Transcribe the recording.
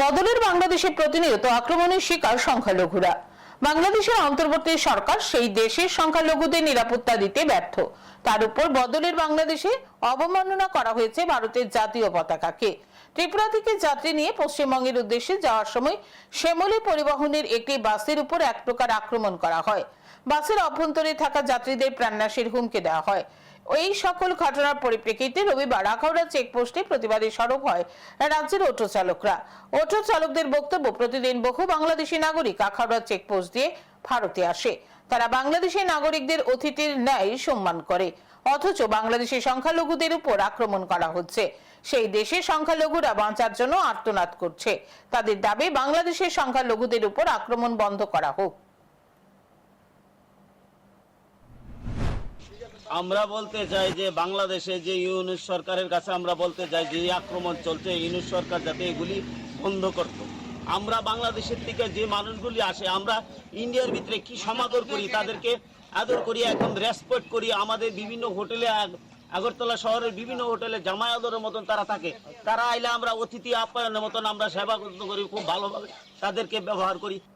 বদলের বাংলাদেশে প্রতিনিয়ত আক্রমণের শিকার সংখ্যালঘুরা। বাংলাদেশের অন্তর্বর্তী সরকার সেই দেশের সংখ্যালঘুদের নিরাপত্তা দিতে ব্যর্থ। তার উপর বদলের বাংলাদেশে অবমাননা করা হয়েছে ভারতের জাতীয় পতাকাকে। ত্রিপুরা থেকে যাত্রী নিয়ে পশ্চিমবঙ্গের উদ্দেশ্যে যাওয়ার সময় শ্যামলী পরিবহনের একটি বাসের উপর এক প্রকার আক্রমণ করা হয়। বাসের অভ্যন্তরে থাকা যাত্রীদের প্রাণনাশের হুমকি দেওয়া হয়। এই সকল ঘটনার পরিপ্রেক্ষিতে রবিবার আখাউড়া চেকপোস্টে প্রতিবাদে সরব হয় রাজ্যের অটো চালকরা। অটো চালকদের বক্তব্য প্রতিদিন বহু বাংলাদেশি নাগরিক আখাউড়া চেকপোস্ট দিয়ে ভারতে আসে। তারা বাংলাদেশি নাগরিকদের অতিথির ন্যায় সম্মান করে, অথচ বাংলাদেশি সংখ্যালঘুদের উপর আক্রমণ করা হচ্ছে। সেই দেশের সংখ্যালঘুরা বাঁচার জন্য আর্তনাদ করছে। তাদের দাবি, বাংলাদেশের সংখ্যালঘুদের উপর আক্রমণ বন্ধ করা হোক। আমরা বলতে চাই যে বাংলাদেশে যে ইউনুস সরকারের কাছে আমরা বলতে চাই যে আক্রমণ চলছে, ইউনুস সরকার যাতে এগুলি বন্ধ করত। আমরা বাংলাদেশের থেকে যে মানুষগুলি আসে, আমরা ইন্ডিয়ার ভিতরে কি সমাদর করি, তাদেরকে আদর করি, এখন রেসপেক্ট করি, আমাদের বিভিন্ন হোটেলে আগ- আগরতলা শহরের বিভিন্ন হোটেলে জামাই আদরের মতন তারা থাকে। তারা আইলে আমরা অতিথি আপ্যায়নের মতন আমরা সেবা করি, খুব ভালোভাবে তাদেরকে ব্যবহার করি।